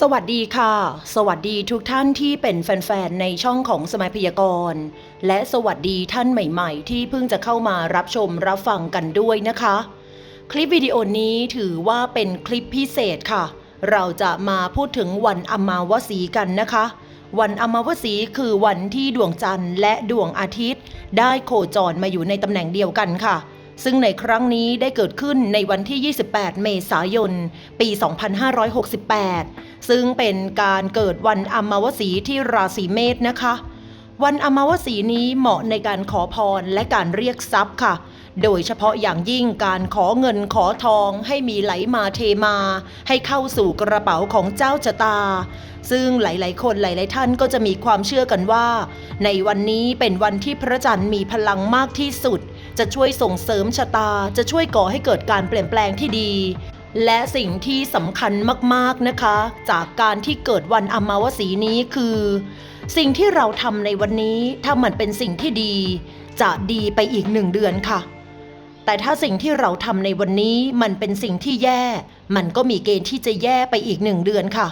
สวัสดีค่ะ สวัสดีทุกท่านที่เป็นแฟนๆ ในช่องของสมัยพยากรณ์ และสวัสดีท่านใหม่ๆ ที่เพิ่งจะเข้ามารับชมรับฟังกันด้วยนะคะ คลิปวิดีโอนี้ถือว่าเป็นคลิปพิเศษค่ะ เราจะมาพูดถึงวันอมาวสีกันนะคะ วันอมาวสีคือวันที่ดวงจันทร์และดวงอาทิตย์ ได้โคจรมาอยู่ในตำแหน่งเดียวกันค่ะซึ่งในครั้งนี้ได้เกิดขึ้นในวันที่ 28 เมษายน ปี 2568 ซึ่งเป็นการเกิดวันอมาวสีที่ราศีเมษนะคะ วันอมาวสีนี้เหมาะในการขอพรและการเรียกทรัพย์ค่ะ โดยเฉพาะอย่างยิ่งการขอเงินขอทองให้มีไหลมาเทมา ให้เข้าสู่กระเป๋าของเจ้าชะตา ซึ่งหลาย ๆ คนหลาย ๆ ท่านก็จะมีความเชื่อกันว่า ในวันนี้เป็นวันที่พระจันทร์มีพลังมากที่สุด จะช่วยส่งเสริมชะตา จะช่วยก่อให้เกิดการเปลี่ยนแปลงที่ดี และสิ่งที่สำคัญมากๆนะคะ จากการที่เกิดวันอมาวสีนี้คือ สิ่งที่เราทำในวันนี้ถ้ามันเป็นสิ่งที่ดี จะดีไปอีกหนึ่งเดือนค่ะ แต่ถ้าสิ่งที่เราทำในวันนี้มันเป็นสิ่งที่แย่ มันก็มีเกณฑ์ที่จะแย่ไปอีกหนึ่งเดือนค่ะ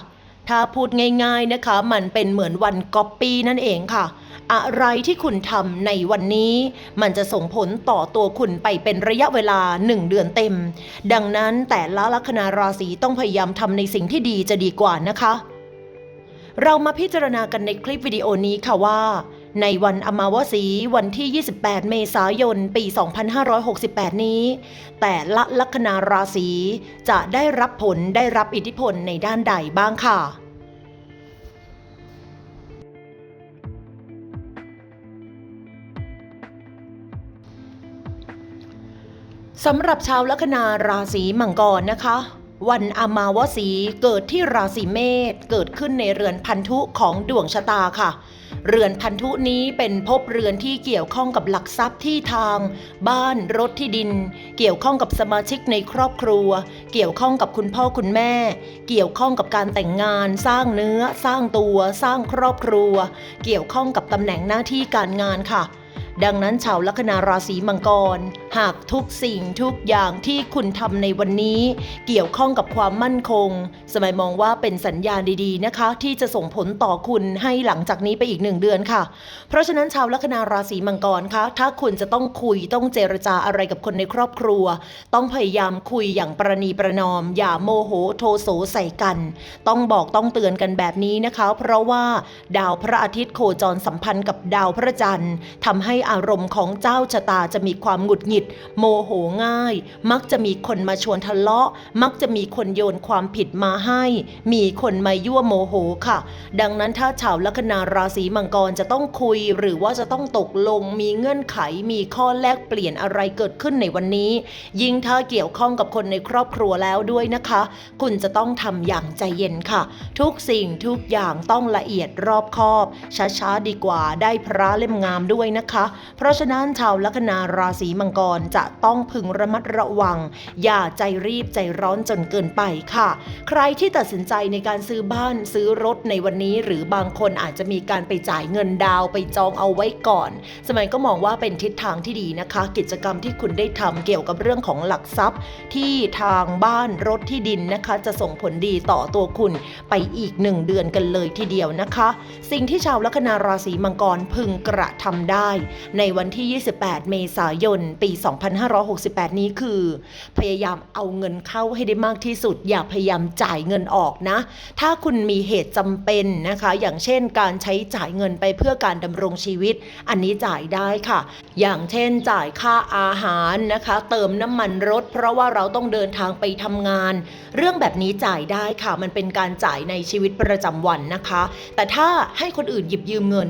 ถ้าพูดง่าย ๆนะคะ มันเป็นเหมือนวันก๊อปปี้นั่นเองค่ะ อะไรที่คุณทำในวันนี้ มันจะส่งผลต่อตัวคุณไปเป็นระยะเวลาหนึ่งเดือนเต็ม ดังนั้นแต่ละลัคนาราศีต้องพยายามทำในสิ่งที่ดีจะดีกว่านะคะ เรามาพิจารณากันในคลิปวิดีโอนี้ค่ะว่าในวันอมาวสีวันที่ 28 เมษายน ปี 2568 นี้ แต่ละลัคนาราศีจะได้รับผลได้รับอิทธิพลในด้านใดบ้างค่ะ สำหรับชาวลัคนาราศีมังกรนะคะ วันอมาวสีเกิดที่ราศีเมษเกิดขึ้นในเรือนพันธุของดวงชะตาค่ะ เรือนพันธุนี้เป็นภพเรือนที่เกี่ยวข้องกับหลักทรัพย์ที่ทาง บ้านรถที่ดิน เกี่ยวข้องกับสมาชิกในครอบครัว เกี่ยวข้องกับคุณพ่อคุณแม่ เกี่ยวข้องกับการแต่งงาน สร้างเนื้อ สร้างตัว สร้างครอบครัว เกี่ยวข้องกับตำแหน่งหน้าที่การงานค่ะ ดังนั้นชาวลัคนาราศีมังกร หากทุกสิ่งทุกอย่างที่คุณทำในวันนี้ เกี่ยวข้องกับความมั่นคง สมัยมองว่าเป็นสัญญาณดีๆนะคะ ที่จะส่งผลต่อคุณให้หลังจากนี้ไปอีกหนึ่งเดือนค่ะ เพราะฉะนั้นชาวลัคนาราศีมังกรคะถ้าคุณจะต้องคุยต้องเจรจาอะไรกับคนในครอบครัว ต้องพยายามคุยอย่างประนีประนอม อย่าโมโหโทโสใส่กัน ต้องบอกต้องเตือนกันแบบนี้นะคะ เพราะว่าดาวพระอาทิตย์โคจรสัมพันธ์กับดาวพระจันทร์ทำให้อารมณ์ของเจ้าชะตาจะมีความหงุดหงิด โมโหง่าย มักจะมีคนมาชวนทะเลาะ มักจะมีคนโยนความผิดมาให้ มีคนมายั่วโมโหค่ะ ดังนั้นถ้าชาวลัคนาราศีมังกรจะต้องคุย หรือว่าจะต้องตกลงมีเงื่อนไขมีข้อแลกเปลี่ยนอะไรเกิดขึ้นในวันนี้ ยิ่งถ้าเกี่ยวข้องกับคนในครอบครัวแล้วด้วยนะคะ คุณจะต้องทำอย่างใจเย็นค่ะ ทุกสิ่งทุกอย่างต้องละเอียดรอบคอบ ช้าๆดีกว่าได้พระเล่มงามด้วยนะคะเพราะฉะนั้นชาวลัคนาราศีมังกรจะต้องพึงระมัดระวัง อย่าใจรีบใจร้อนจนเกินไปค่ะ ใครที่ตัดสินใจในการซื้อบ้านซื้อรถในวันนี้ หรือบางคนอาจจะมีการไปจ่ายเงินดาวไปจองเอาไว้ก่อน สมัยก็มองว่าเป็นทิศทางที่ดีนะคะ กิจกรรมที่คุณได้ทำเกี่ยวกับเรื่องของหลักทรัพย์ ที่ทางบ้านรถที่ดินนะคะ จะส่งผลดีต่อตัวคุณไปอีกหนึ่งเดือนกันเลยทีเดียวนะคะ สิ่งที่ชาวลัคนาราศีมังกรพึงกระทำได้ในวันที่ 28 เมษายน ปี 2568 นี้คือ พยายามเอาเงินเข้าให้ได้มากที่สุด อย่าพยายามจ่ายเงินออกนะ ถ้าคุณมีเหตุจำเป็นนะคะ อย่างเช่นการใช้จ่ายเงินไปเพื่อการดำรงชีวิต อันนี้จ่ายได้ค่ะ อย่างเช่นจ่ายค่าอาหารนะคะ เติมน้ำมันรถ เพราะว่าเราต้องเดินทางไปทำงาน เรื่องแบบนี้จ่ายได้ค่ะ มันเป็นการจ่ายในชีวิตประจำวันนะคะ แต่ถ้าให้คนอื่นหยิบยืมเงิน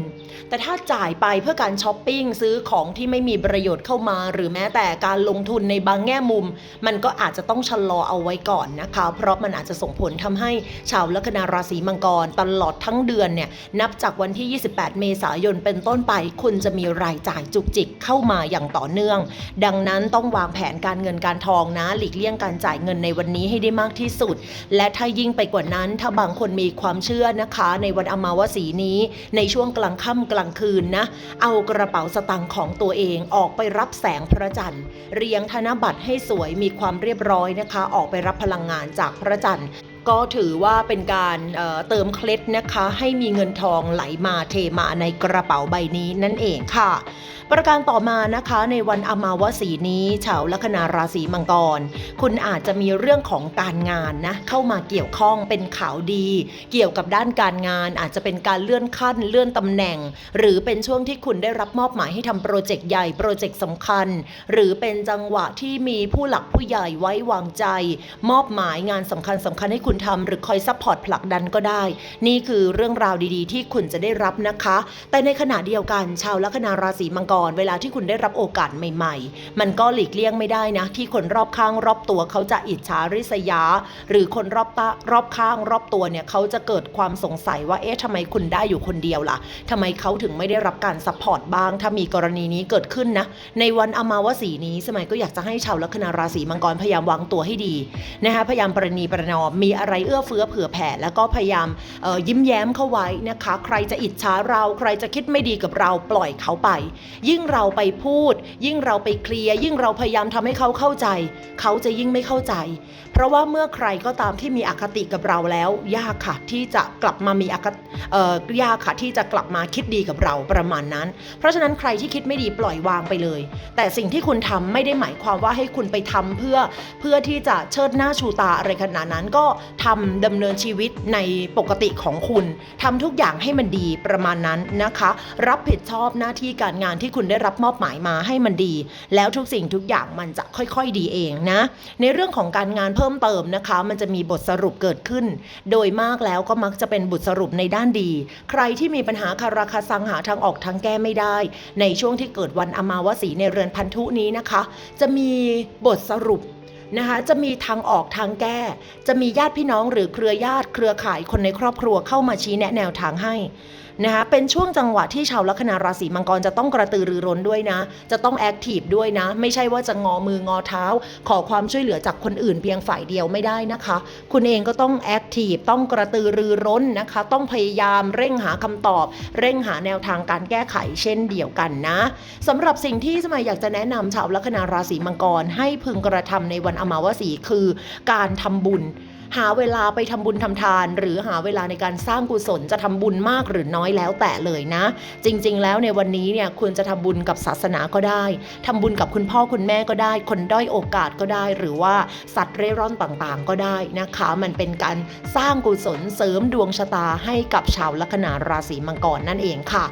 แต่ถ้าจ่ายไปเพื่อการช้อปปิ้งซื้อของที่ไม่มีประโยชน์เข้ามา หรือแม้แต่การลงทุนในบางแง่มุม มันก็อาจจะต้องชะลอเอาไว้ก่อนนะคะ เพราะมันอาจจะส่งผลทำให้ชาวลัคนาราศีมังกร ตลอดทั้งเดือนเนี่ยนับจากวันที่ 28 เมษายนเป็นต้นไป คุณจะมีรายจ่ายจุกจิกเข้ามาอย่างต่อเนื่อง ดังนั้นต้องวางแผนการเงินการทองนะ หลีกเลี่ยงการจ่ายเงินในวันนี้ให้ได้มากที่สุด และถ้ายิ่งไปกว่านั้น ถ้าบางคนมีความเชื่อนะคะ ในวันอมาวสีนี้ ในช่วงกลางค่ำกลางคืนนะ เอากระเป๋าสตังค์ของตัวเองออกไปรับแสงพระจันทร์ เรียงธนบัตรให้สวยมีความเรียบร้อยนะคะ ออกไปรับพลังงานจากพระจันทร์ ก็ถือว่าเป็นการเเติมเคล็ดนะคะ ให้มีเงินทองไหลมาเทมาในกระเป๋าใบนี้นั่นเองค่ะ ประการต่อมานะคะในวันอมาวสีนี้ชาวลัคนาราศีมังกร คุณอาจจะมีเรื่องของการงานนะเข้ามาเกี่ยวข้องเป็นข่าวดี เกี่ยวกับด้านการงาน อาจจะเป็นการเลื่อนขั้นเลื่อนตำแหน่ง หรือเป็นช่วงที่คุณได้รับมอบหมายให้ทำโปรเจกต์ใหญ่โปรเจกต์สำคัญ หรือเป็นจังหวะที่มีผู้หลักผู้ใหญ่ไว้วางใจ มอบหมายงานสำคัญสำคัญให้คุณทำหรือคอยซัพพอร์ตผลักดันก็ได้ นี่คือเรื่องราวดีๆ ที่คุณจะได้รับนะคะ แต่ในขณะเดียวกันชาวลัคนาราศีมังกร เวลาที่คุณได้รับโอกาสใหม่ ๆ มันก็หลีกเลี่ยงไม่ได้นะ ที่คนรอบข้างรอบตัวเขาจะอิจฉาริษยา หรือคนรอบตารอบข้างรอบตัวเนี่ยเขาจะเกิดความสงสัยว่าเอ๊ะทำไมคุณได้อยู่คนเดียวล่ะทำไมเขาถึงไม่ได้รับการซัพพอร์ตบ้าง ถ้ามีกรณีนี้เกิดขึ้นนะ ในวันอมาวสีนี้สมัยก็อยากจะให้ชาวลัคนาราศีมังกรพยายามวางตัวให้ดีนะคะพยายามประนีประนอมมีอะไรเอื้อเฟื้อเผื่อแผ่ แล้วก็พยายามยิ้มแย้มเข้าไว้นะคะ ใครจะอิจฉาเรา ใครจะคิดไม่ดีกับเราปล่อยเขาไป ยิ่งเราไปพูด ยิ่งเราไปเคลียร์ยิ่งเราพยายามทำให้เขาเข้าใจ เขาจะยิ่งไม่เข้าใจ เพราะว่าเมื่อใครก็ตามที่มีอคติกับเราแล้ว ยากค่ะที่จะกลับมามีอคติยากค่ะที่จะกลับมาคิดดีกับเราประมาณนั้น เพราะฉะนั้นใครที่คิดไม่ดีปล่อยวางไปเลย แต่สิ่งที่คุณทำไม่ได้หมายความว่าให้คุณไปทำเพื่อเพื่อที่จะเชิดหน้าชูตาอะไรขนาดนั้นก็ทำดำเนินชีวิตในปกติของคุณทำทุกอย่างให้มันดีประมาณนั้นนะคะ รับผิดชอบหน้าที่การงานที่คุณได้รับมอบหมายมาให้มันดี แล้วทุกสิ่งทุกอย่างมันจะค่อยๆดีเองนะ ในเรื่องของการงานเพิ่มเติมนะคะ มันจะมีบทสรุปเกิดขึ้น โดยมากแล้วก็มักจะเป็นบทสรุปในด้านดี ใครที่มีปัญหาคาราคาซังหาทางออกทางแก้ไม่ได้ ในช่วงที่เกิดวันอมาวสีในเรือนพันธุนี้นะคะ จะมีบทสรุป นะคะจะมีทางออกทางแก้ จะมีญาติพี่น้องหรือเครือญาติเครือข่ายคนในครอบครัวเข้ามาชี้แนะแนวทางให้นะคะเป็นช่วงจังหวะที่ชาวลัคนาราศีมังกรจะต้องกระตือรือร้นด้วยนะ จะต้องแอคทีฟด้วยนะ ไม่ใช่ว่าจะงอมืองอเท้า ขอความช่วยเหลือจากคนอื่นเพียงฝ่ายเดียวไม่ได้นะคะ คุณเองก็ต้องแอคทีฟต้องกระตือรือร้นนะคะ ต้องพยายามเร่งหาคำตอบ เร่งหาแนวทางการแก้ไขเช่นเดียวกันนะสำหรับสิ่งที่สมัยอยากจะแนะนำชาวลัคนาราศีมังกร ให้พึงกระทำในวันอมาวสีคือ การทำบุญ หาเวลาไปทำบุญทำทาน หรือหาเวลาในการสร้างกุศลจะทำบุญมากหรือน้อยแล้วแต่เลยนะ จริง ๆ แล้วในวันนี้เนี่ยคุณจะทำบุญกับศาสนาก็ได้ทำบุญกับคุณพ่อคุณแม่ก็ได้ คนด้อยโอกาสก็ได้ หรือว่าสัตว์เร่ร่อนต่างๆ ก็ได้นะคะ มันเป็นการสร้างกุศลเสริมดวงชะตาให้กับชาวลัคนาราศีมังกรนั่นเองค่ะ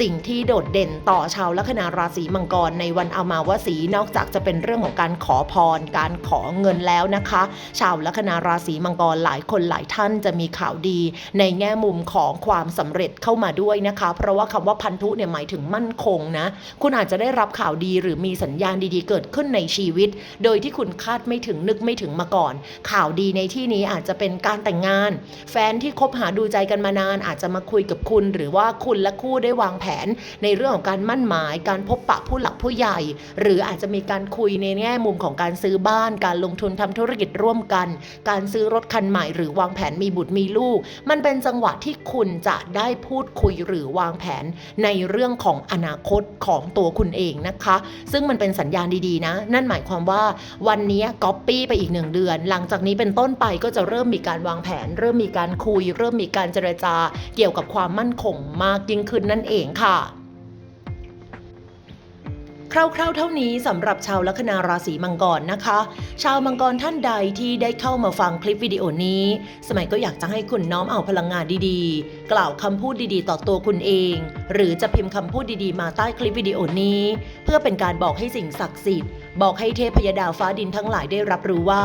สิ่งที่โดดเด่นต่อชาวลัคนาราศีมังกรในวันอามาวสีนอกจากจะเป็นเรื่องของการขอพร การขอเงินแล้วนะคะ ชาวลัคนาราศีมังกรหลายคนหลายท่านจะมีข่าวดีในแง่มุมของความสำเร็จเข้ามาด้วยนะคะ เพราะว่าคำว่าพันธุเนี่ยหมายถึงมั่นคงนะ คุณอาจจะได้รับข่าวดีหรือมีสัญญาณดีๆ เกิดขึ้นในชีวิต โดยที่คุณคาดไม่ถึงนึกไม่ถึงมาก่อน ข่าวดีในที่นี้อาจจะเป็นการแต่งงาน แฟนที่คบหาดูใจกันมานาน อาจจะมาคุยกับคุณ หรือว่าคุณและคู่ได้วางแผน ในเรื่องของการมั่นหมาย การพบปะผู้หลักผู้ใหญ่ หรืออาจจะมีการคุยในแง่มุมของการซื้อบ้าน การลงทุนทำธุรกิจร่วมกัน การซื้อซื้อรถคันใหม่หรือวางแผนมีบุตรมีลูก มันเป็นจังหวะที่คุณจะได้พูดคุยหรือวางแผนในเรื่องของอนาคตของตัวคุณเองนะคะ ซึ่งมันเป็นสัญญาณดีๆนะ นั่นหมายความว่าวันนี้ก๊อปปี้ไปอีกหนึ่งเดือน หลังจากนี้เป็นต้นไปก็จะเริ่มมีการวางแผน เริ่มมีการคุย เริ่มมีการเจรจา เกี่ยวกับความมั่นคงมากยิ่งขึ้นนั่นเองค่ะ คร่าวๆ เท่านี้สำหรับชาวลัคนาราศีมังกรนะคะ ชาวมังกรท่านใดที่ได้เข้ามาฟังคลิปวิดีโอนี้ สมัยก็อยากจะให้คุณน้อมเอาพลังงานดีๆ กล่าวคำพูดดีๆ ต่อตัวคุณเอง หรือจะพิมพ์คำพูดดีๆ มาใต้คลิปวิดีโอนี้ เพื่อเป็นการบอกให้สิ่งศักดิ์สิทธิ์บอกให้เทพยดาฟ้าดินทั้งหลายได้รับรู้ว่า